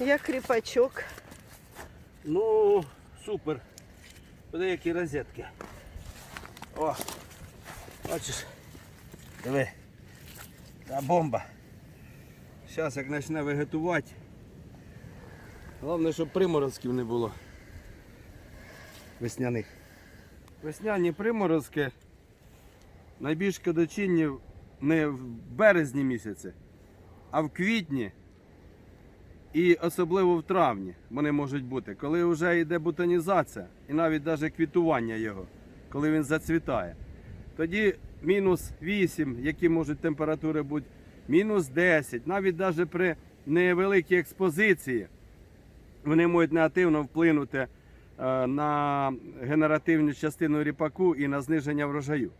Як кріпачок. Ну, супер. Буде які розетки. О, бачиш. Диви. Та бомба. Зараз як почне вегетувати. Головне, щоб приморозків не було. Весняних. Весняні приморозки найбільш кодочинні не в березні місяці, а в квітні і особливо в травні вони можуть бути, коли вже йде бутонізація і навіть навіть квітування його, коли він зацвітає. Тоді мінус 8, які можуть температури бути, мінус 10, навіть навіть при невеликій експозиції вони можуть негативно вплинути е, на генеративну частину ріпаку і на зниження врожаю.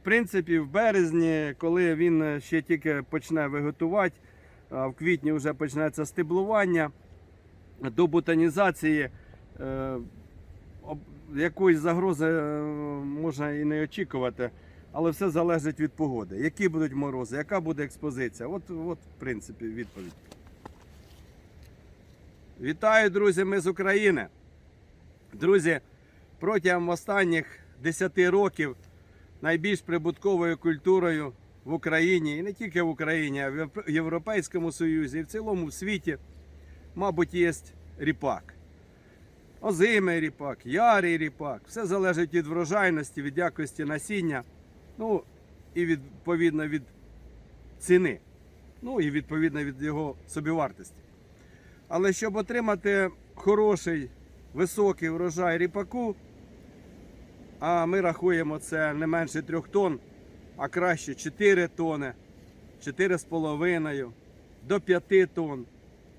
В принципі, в березні, коли він ще тільки почне виготувати, в квітні вже почнеться стеблування, до бутонізації е, якоїсь загрози е, можна і не очікувати, але все залежить від погоди. Які будуть морози, яка буде експозиція. От, от в принципі, відповідь. Вітаю, друзі, ми з України. Друзі, протягом останніх 10 років найбільш прибутковою культурою в Україні, і не тільки в Україні, а в Європейському Союзі, і в цілому в світі, мабуть, є ріпак. Озимий ріпак, ярий ріпак. Все залежить від врожайності, від якості насіння, ну і відповідно від ціни, ну і відповідно від його собівартості. Але щоб отримати хороший, високий врожай ріпаку, а ми рахуємо це не менше 3 тонн, а краще 4 тони, 4,5 до 5 тонн.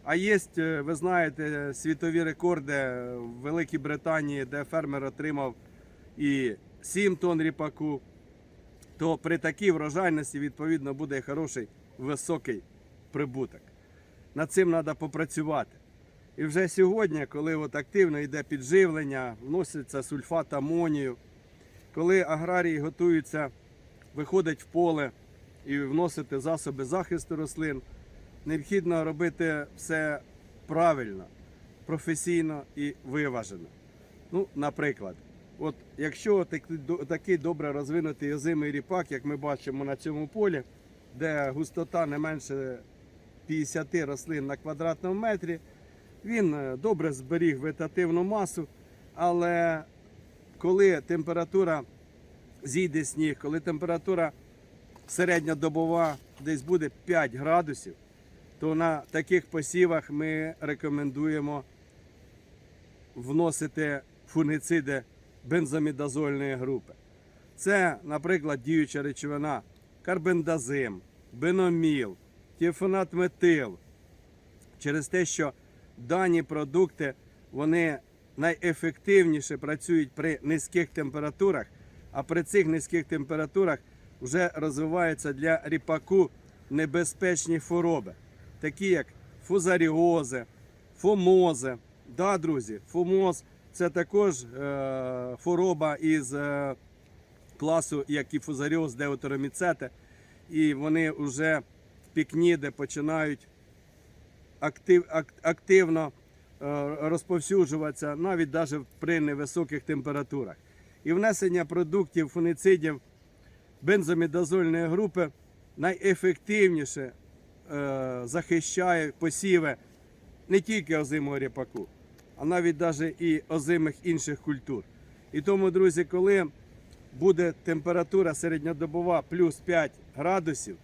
А є, е, ви знаєте, світові рекорди в Великій Британії, де фермер отримав і 7 тонн ріпаку. То при такій врожайності, відповідно, буде хороший високий прибуток. Над цим треба попрацювати. І вже сьогодні, коли от активно йде підживлення, вноситься сульфат амонію, коли аграрії готуються виходить в поле і вносити засоби захисту рослин, необхідно робити все правильно, професійно і виважено. Ну, наприклад, от якщо такий добре розвинутий озимий ріпак, як ми бачимо на цьому полі, де густота не менше 50 рослин на квадратному метрі, він е, добре зберіг вегетативну масу, але коли температура зійде сніг, коли температура середньодобова десь буде 5 градусів, то на таких посівах ми рекомендуємо вносити фунгициди бензомідазольної групи. Це, наприклад, діюча речовина карбендазим, беноміл, тіфонат метил. Через те, що дані продукти вони найефективніше працюють при низьких температурах, а при цих низьких температурах вже розвиваються для ріпаку небезпечні хвороби, такі як фузаріози, фомози. Да, друзі, фомоз це також е, хвороба із е, класу, як і фузаріоз, деотероміцети. І вони вже в пікні, де починають актив, активно е, розповсюджуватися навіть навіть при невисоких температурах. І внесення продуктів фунгицидів бензомідазольної групи найефективніше е, захищає посіви не тільки озимого ріпаку, а навіть навіть і озимих інших культур. І тому, друзі, коли буде температура середньодобова плюс 5 градусів,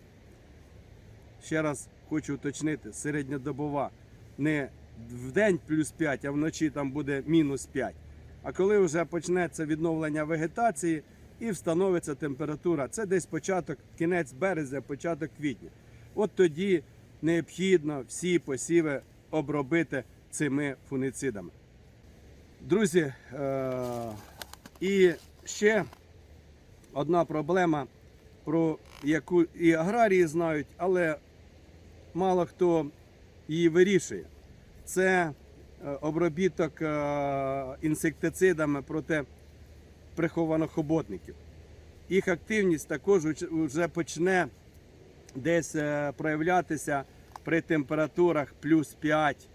ще раз хочу уточнити, середньодобова не в день плюс 5, а вночі там буде мінус 5. А коли вже почнеться відновлення вегетації і встановиться температура, це десь початок, кінець березня, початок квітня. От тоді необхідно всі посіви обробити цими фунгицидами. Друзі, е- і ще одна проблема, про яку і аграрії знають, але мало хто її вирішує. Це обробіток е, інсектицидами проти прихованих-хоботників. Їх активність також вже почне десь е, проявлятися при температурах плюс 5,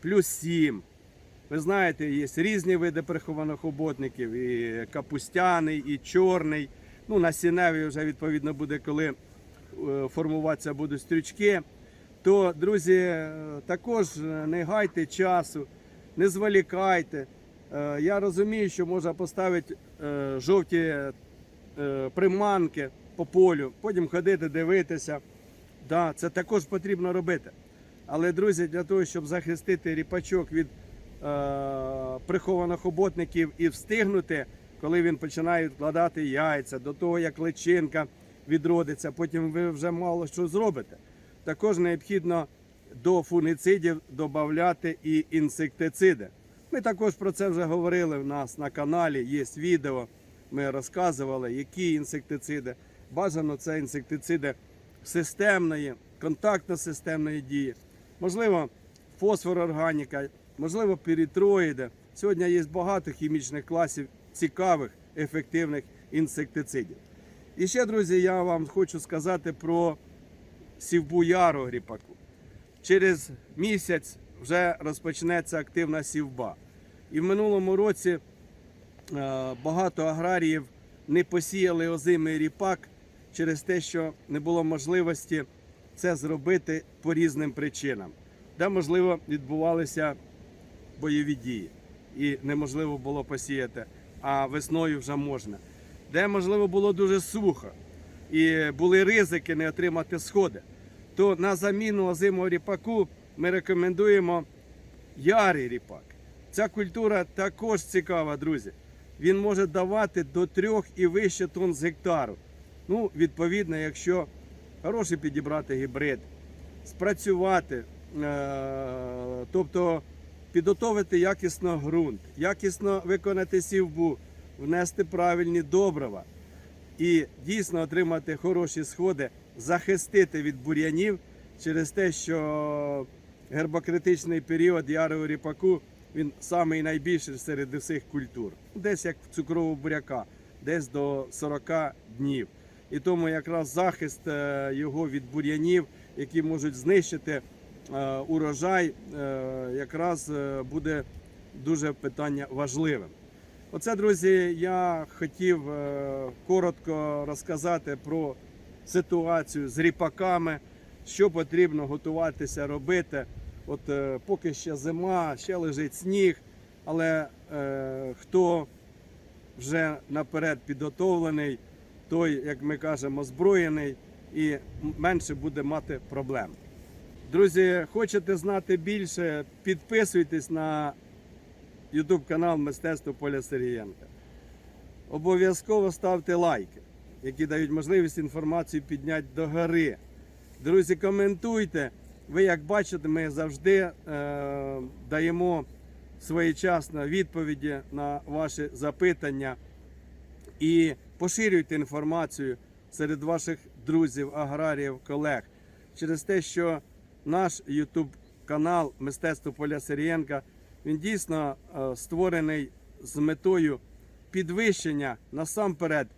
плюс 7. Ви знаєте, є різні види прихованих оботників, і капустяний, і чорний. Ну, насінневий вже відповідно буде, коли е, формуватися будуть стрючки. То, друзі, е, також е, не гайте часу, не зволікайте. Е, Я розумію, що можна поставити жовті приманки по полю, потім ходити, дивитися. Да, це також потрібно робити. Але, друзі, для того, щоб захистити ріпачок від прихованих оботників і встигнути, коли він починає відкладати яйця, до того, як личинка відродиться, потім ви вже мало що зробите. Також необхідно до фунгіцидів додати і інсектициди. Ми також про це вже говорили в нас на каналі, є відео. Ми розказували, які інсектициди. Бажано це інсектициди системної, контактно-системної дії. Можливо, фосфорорганіка, можливо, пірітроїди. Сьогодні є багато хімічних класів цікавих, ефективних інсектицидів. І ще, друзі, я вам хочу сказати про сівбу яру гріпаку. Через місяць вже розпочнеться активна сівба. І в минулому році е, багато аграріїв не посіяли озимий ріпак через те, що не було можливості це зробити по різним причинам, де, можливо, відбувалися бойові дії і неможливо було посіяти, а весною вже можна. Де, можливо, було дуже сухо і були ризики не отримати сходи, то на заміну озимого ріпаку ми рекомендуємо ярий ріпак. Ця культура також цікава, друзі. Він може давати до 3 і вище тонн з гектару. Ну, відповідно, якщо хороший підібрати гібрид, спрацювати, е- тобто підготовити якісно ґрунт, якісно виконати сівбу, внести правильні добрива і дійсно отримати хороші сходи, захистити від бур'янів через те, що гербокритичний період ярого ріпаку він самий найбільший серед усіх культур. Десь як цукрового буряка, десь до 40 днів. І тому якраз захист е, його від бур'янів, які можуть знищити е, урожай, е, якраз буде дуже питання важливим. Оце, друзі, я хотів е, коротко розказати про ситуацію з ріпаками, що потрібно готуватися робити. От е, поки ще зима, ще лежить сніг, але е, хто вже наперед підготовлений, той, як ми кажемо, озброєний і менше буде мати проблем. Друзі, хочете знати більше, підписуйтесь на YouTube канал Мистецтво Поля Сергієнка. Обов'язково ставте лайки, які дають можливість інформацію підняти до гори. Друзі, коментуйте. Ви як бачите, ми завжди е, даємо своєчасно відповіді на ваші запитання і поширюйте інформацію серед ваших друзів, аграріїв, колег через те, що наш YouTube канал Мистецтво Поля Сирієнка він дійсно е, створений з метою підвищення насамперед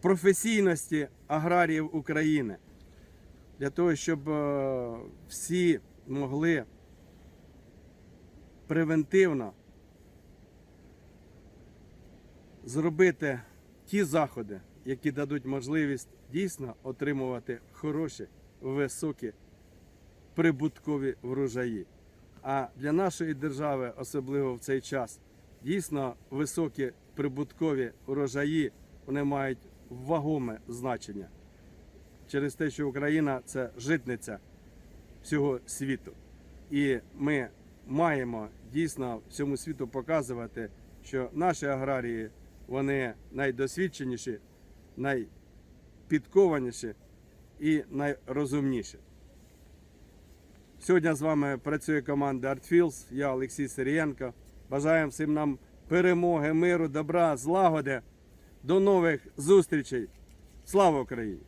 професійності аграріїв України для того, щоб е, всі могли превентивно зробити ті заходи, які дадуть можливість дійсно отримувати хороші, високі, прибуткові врожаї. А для нашої держави, особливо в цей час, дійсно високі прибуткові урожаї вони мають вагоме значення через те, що Україна це житниця всього світу. І ми маємо дійсно всьому світу показувати, що наші аграрії вони найдосвідченіші, найпідкованіші і найрозумніші. Сьогодні з вами працює команда ArtFields, я Олексій Сирієнко. Бажаємо всім нам перемоги, миру, добра, злагоди. До нових зустрічей. Слава Україні!